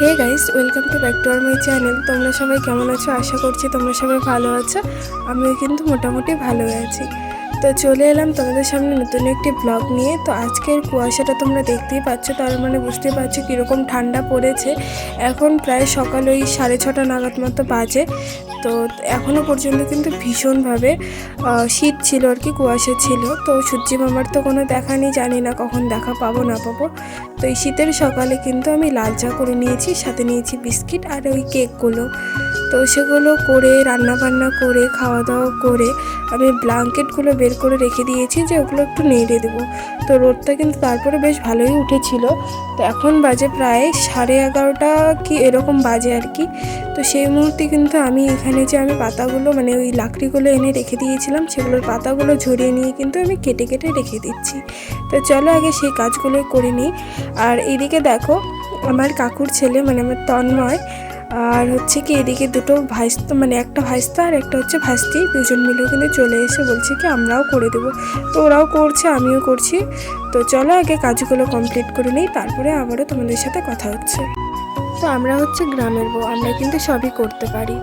Hey guys welcome to back to R my channel তোমরা সবাই কেমন আছো? আশা করছি তোমরা সবাই ভালো আছো। আমিও কিন্তু মোটামুটি ভালোই আছি। তো চলে এলাম তোমাদের সামনে নতুন একটি ব্লগ নিয়ে। তো আজকের কুয়াশাটা তোমরা দেখতেই পাচ্ছ, তার মানে বুঝতে পারছ কীরকম ঠান্ডা পড়েছে। এখন প্রায় সকাল ওই সাড়ে ছটা নাগাদ মতো বাজে। তো এখনও পর্যন্ত কিন্তু ভীষণভাবে শীত ছিল আর কি, কুয়াশা ছিল। তো সূর্যি মামার তো কোনো দেখা নেই, জানি না কখন দেখা পাবো, না পাবো। তো এই শীতের সকালে কিন্তু আমি লাল চা করে নিয়েছি, সাথে নিয়েছি বিস্কিট আর ওই কেকগুলো তো সেগুলো করে রান্না বান্না করে খাওয়া দাওয়া করে আমি ব্ল্যাঙ্কেটগুলো বের করে রেখে দিয়েছি যে ওগুলো একটু নেড়ে দেবো। তো রোদটা কিন্তু তারপরে বেশ ভালোই উঠেছিল। তো এখন বাজে প্রায় সাড়ে এগারোটা কি এরকম বাজে আর কি। তো সেই মুহূর্তে কিন্তু আমি এখানে যে আমি পাতাগুলো মানে ওই লাকড়িগুলো এনে রেখে দিয়েছিলাম, সেগুলোর পাতাগুলো ঝরিয়ে নিয়ে কিন্তু আমি কেটে কেটে রেখে দিচ্ছি। তো চলো আগে সেই কাজগুলো করে নিই। আর এদিকে দেখো, আমার কাকুর ছেলে মানে আমার তন্ময় আর হচ্ছে কি এদিকে দুটো ভাইস্তা মানে একটা ভাইস্তা আর একটা হচ্ছে ভাস্তি দুজন মিলেও কিন্তু চলে এসে বলছে কি আমরাও করে দেবো। তো ওরাও করছে, আমিও করছি। তো চলো আগে কাজগুলো কমপ্লিট করে নিই, তারপরে আবারও তোমাদের সাথে কথা হচ্ছে। তো আমরা হচ্ছে গ্রামের বউ, আমরা কিন্তু সবই করতে পারি।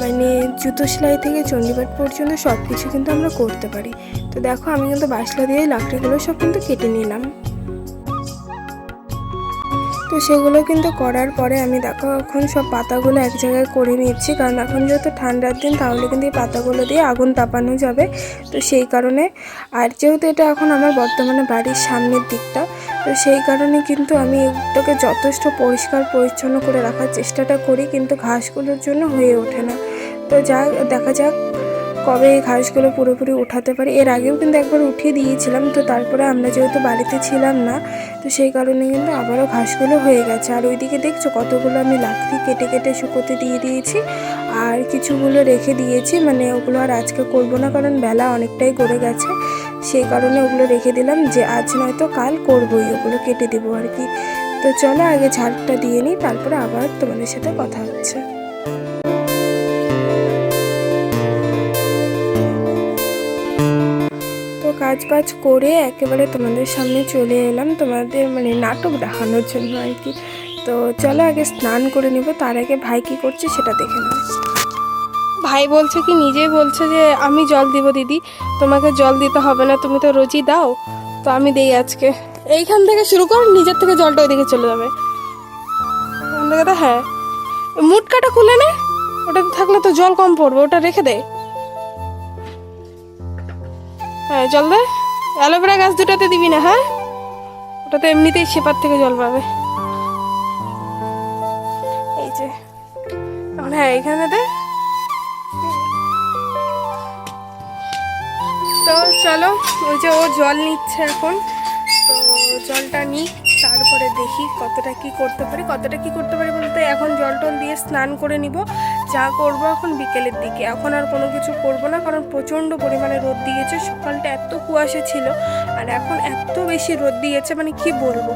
মানে জুতো সেলাই থেকে চণ্ডীপাঠ পর্যন্ত সব কিছু কিন্তু আমরা করতে পারি। তো দেখো আমি কিন্তু বাসলা দিয়ে লাকড়িগুলো সব কিন্তু কেটে নিলাম। সেগুলো কিন্তু করার পরে আমি দেখো এখন সব পাতাগুলো এক জায়গায় করে নিচ্ছি। কারণ এখন যেহেতু ঠান্ডার দিন, তাহলে কিন্তু এই পাতাগুলো দিয়ে আগুন তাপানো যাবে। তো সেই কারণে, আর যেহেতু এটা এখন আমার বর্তমানে বাড়ির সামনের দিকটা, তো সেই কারণে কিন্তু আমি এটাকে যথেষ্ট পরিষ্কার পরিচ্ছন্ন করে রাখার চেষ্টাটা করি, কিন্তু ঘাসগুলোর জন্য হয়ে ওঠে না। তো যা দেখা যাক কবে এই ঘাসগুলো পুরোপুরি উঠাতে পারি? এর আগেও কিন্তু একবার উঠিয়ে দিয়েছিলাম, তো তারপরে আমরা যেহেতু বাড়িতে ছিলাম না, তো সেই কারণে কিন্তু আবারও ঘাসগুলো হয়ে গেছে। আর ওইদিকে দেখছ কতগুলো আমি লাকড়ি কেটে কেটে শুকোতে দিয়ে দিয়েছি, আর কিছুগুলো রেখে দিয়েছি। মানে ওগুলো আর আজকে করব না, কারণ বেলা অনেকটাই গড়ে গেছে। সেই কারণে ওগুলো রেখে দিলাম যে আজ নয়তো কাল করবোই, ওগুলো কেটে দেবো আর কি। তো চলো আগে ঝাড়টা দিয়ে নিই, তারপরে আবার তোমাদের সাথে কথা হচ্ছে। কাজ বাজ করে একেবারে তোমাদের সামনে চলে এলাম। তোমাদের মানে নাটক দেখানোর জন্য আর কি। তো চলো আগে স্নান করে নিব, তার আগে ভাই কি করছে সেটা দেখে নাও। ভাই বলছে কি নিজেই বলছে যে আমি জল দিব দিদি, তোমাকে জল দিতে হবে না, তুমি তো রোজই দাও, তো আমি দেই আজকে। এইখান থেকে শুরু কর, নিজের থেকে জলটা ওইদিকে চলে যাবে। হ্যাঁ। মুটকাটা খুলে নে ওটাতে থাকলে তো জল কম পড়বে, ওটা রেখে দে। হ্যাঁ জল দে। অ্যালোভেরা গাছ দুটাতে দিবি না হ্যাঁ? ওটাতে এমনিতেই সেপার থেকে জল পাবে। এই যে, এখন হ্যাঁ এখানে দে। তো চলো, ওই যে ও জল নিচ্ছে এখন। তো জলটা নিই তারপরে দেখি কতটা কি করতে পারি। কতটা কি করতে পারি বলতে, এখন জল টল দিয়ে স্নান করে নিব। যা করব এখন বিকেলের দিকে। এখন আর কোনো কিছু করব না, কারণ প্রচণ্ড পরিমাণে রোদ দিয়েছে। সকালটা এত কুয়াশা ছিল, আর এখন এত বেশি রোদ দিয়েছে মানে কি বলব?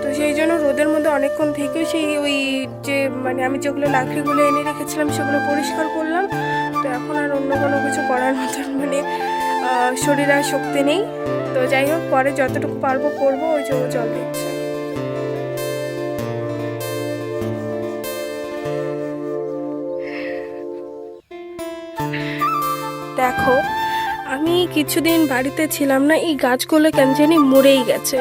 তো সেই জন্য রোদের মধ্যে অনেকক্ষণ থেকেও সেই ওই যে মানে আমি যেগুলো লাকড়িগুলো এনে রেখেছিলাম, সেগুলো পরিষ্কার করলাম। তো এখন আর অন্য কোনো কিছু করার মতন মানে শরীর আর শক্তি নেই। তো যাই হোক, পরে যতটুকু পারব করব, ওই যে ও জল দিচ্ছে। দেখো, আমি কিছুদিন বাড়িতে ছিলাম না, এই গাছগুলো কেন জানি মরেই গেছে।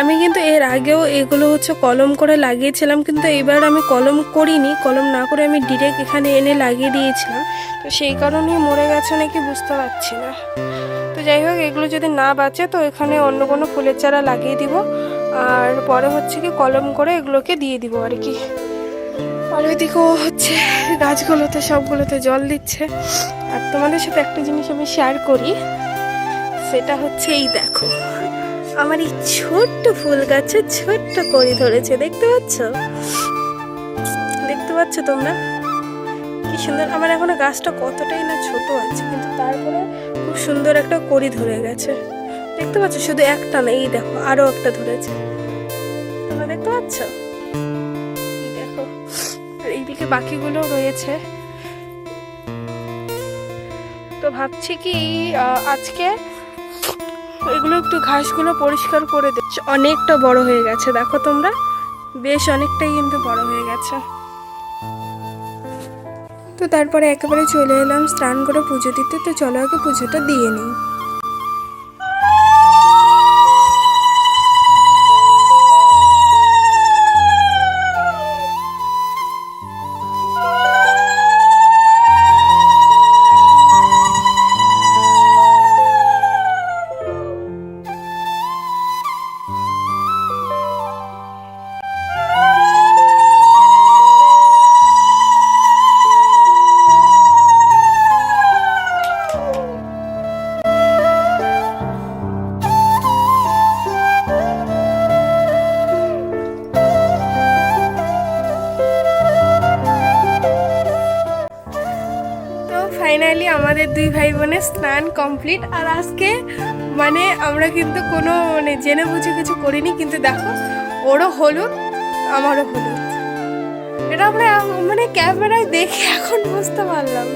আমি কিন্তু এর আগেও এগুলো হচ্ছে কলম করে লাগিয়েছিলাম, কিন্তু এবার আমি কলম করিনি, কলম না করে আমি ডিরেক্ট এখানে এনে লাগিয়ে দিয়েছিলাম। তো সেই কারণেই মরে গেছে নাকি বুঝতে পারছি না। তো যাই হোক, এগুলো যদি না বাঁচে, তো এখানে অন্য কোনো ফুলের চারা লাগিয়ে দিব, আর পরে হচ্ছে কি কলম করে এগুলোকে দিয়ে দিব আর কি। আর ওইদিকেও হচ্ছে গাছগুলোতে, সবগুলোতে জল দিচ্ছে। আর তোমাদের সাথে একটা জিনিস আমি শেয়ার করি, সেটা হচ্ছে এই দেখো, আমার এই ছোট্ট ফুল গাছে ছোট্ট কড়ি ধরেছে, দেখতে পাচ্ছ? দেখতে পাচ্ছ তোমরা? কি সুন্দর, আমার এখনও গাছটা কতটাই না ছোট আছে, কিন্তু তারপরে খুব সুন্দর একটা করি ধরে গেছে। দেখতে পাচ্ছ? শুধু একটা না, এই দেখো, আরও একটা ধরেছে। তোমরা দেখতে পাচ্ছ? বাকিগুলো রয়েছে। তো ভাবছি কি আজকে এগুলো একটু ঘাসগুলো পরিষ্কার করে দিচ্ছি অনেকটা বড় হয়ে গেছে, দেখো তোমরা। বেশ অনেকটাই কিন্তু বড় হয়ে গেছে। তো তারপরে একেবারে চলে এলাম, স্নান করে পুজো দিতে। তো চলো আগে পুজোটা দিয়ে নিই। ফাইনালি আমাদের দুই ভাই বোনের স্নান কমপ্লিট। আর আজকে মানে আমরা কিন্তু কোনো মানে জেনে বুঝে কিছু করিনি, কিন্তু দেখো, ওরও হলুদ, আমারও হলুদ। এটা আমরা মানে ক্যামেরায় দেখে এখন বুঝতে পারলাম।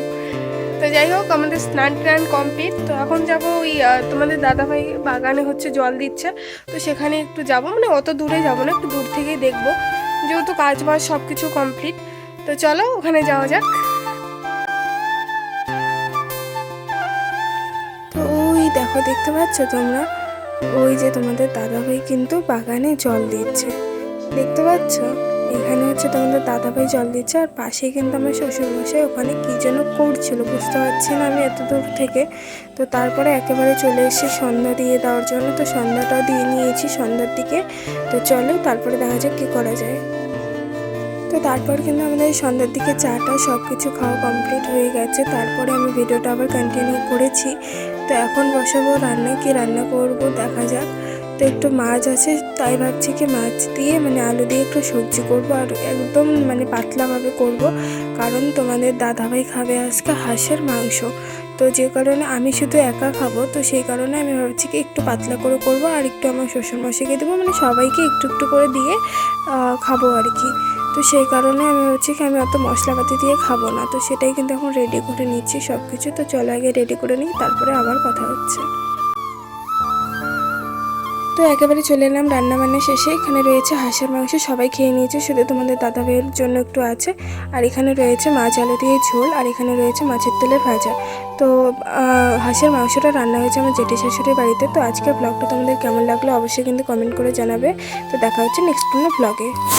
তো যাই হোক, আমাদের স্নান টান কমপ্লিট। তো এখন যাব ওই তোমাদের দাদাভাই বাগানে হচ্ছে জল দিচ্ছে। তো সেখানে একটু যাব মানে অত দূরে যাব না, একটু দূর থেকেই দেখব। যেহেতু কাজ বাজ সব কিছু কমপ্লিট। তো চলো, ওখানে যাওয়া যাক। দেখো, দেখতে পাচ্ছ তোমরা? ওই যে তোমাদের দাদাভাই কিন্তু বাগানে জল দিচ্ছে। দেখতে পাচ্ছ? এখানে হচ্ছে তোমাদের দাদাভাই জল দিচ্ছে, আর পাশেই কিন্তু আমার শ্বশুর শ্বশুরমশাই ওখানে কী যেন করছিল বুঝতে পারছি না আমি এত দূর থেকে। তো তারপরে একেবারে চলে এসেছি সন্ধ্যা দিয়ে দেওয়ার জন্য। তো সন্ধ্যাটাও দিয়ে নিয়েছি সন্ধ্যার দিকে। তো চলো তারপরে দেখা যাক কী করা যায়। তো তারপর কিন্তু আমাদের সন্ধ্যার দিকে চাটা সব কিছু খাওয়া কমপ্লিট হয়ে গেছে। তারপরে আমি ভিডিওটা আবার কন্টিনিউ করেছি। তো এখন বসাবো, রান্না কি রান্না করব দেখা যাক। তো একটু মাছ আছে, তাই ভাবছি কি মাছ দিয়ে মানে আলু দিয়ে একটু সবজি করব আর একদম মানে পাতলাভাবে করব। কারণ তোমাদের দাদাভাই খাবে আজকে হাঁসের মাংস। তো যে কারণে আমি শুধু একা খাব, তো সেই কারণে আমি ভাবছি কি একটু পাতলা করে করব আর একটু আমার শ্বশুরমশাইকে দেবো মানে সবাইকে একটু একটু করে দিয়ে খাব আর কি। তো সেই কারণে আমি হচ্ছে কি আমি অত মশলাপাতি দিয়ে খাব না। তো সেটাই কিন্তু এখন রেডি করে নিচ্ছি সব কিছু তো চলো আগে রেডি করে নিই, তারপরে আবার কথা হচ্ছে। তো একেবারে চলে এলাম রান্না বান্না শেষে। এখানে রয়েছে হাঁসের মাংস, সবাই খেয়ে নিয়েছে, শুধু তোমাদের দাদা ভাইয়ের জন্য একটু আছে। আর এখানে রয়েছে মাছ, আলু দিয়ে ঝোল, আর এখানে রয়েছে মাছের তেলের ভাজা। তো হাঁসের মাংসটা রান্না হয়েছে আমার জেঠি শাশুড়ির বাড়িতে। তো আজকের ব্লগটা তোমাদের কেমন লাগল অবশ্যই কিন্তু কমেন্ট করে জানাবে। তো দেখা হচ্ছে নেক্সট কোনো ব্লগে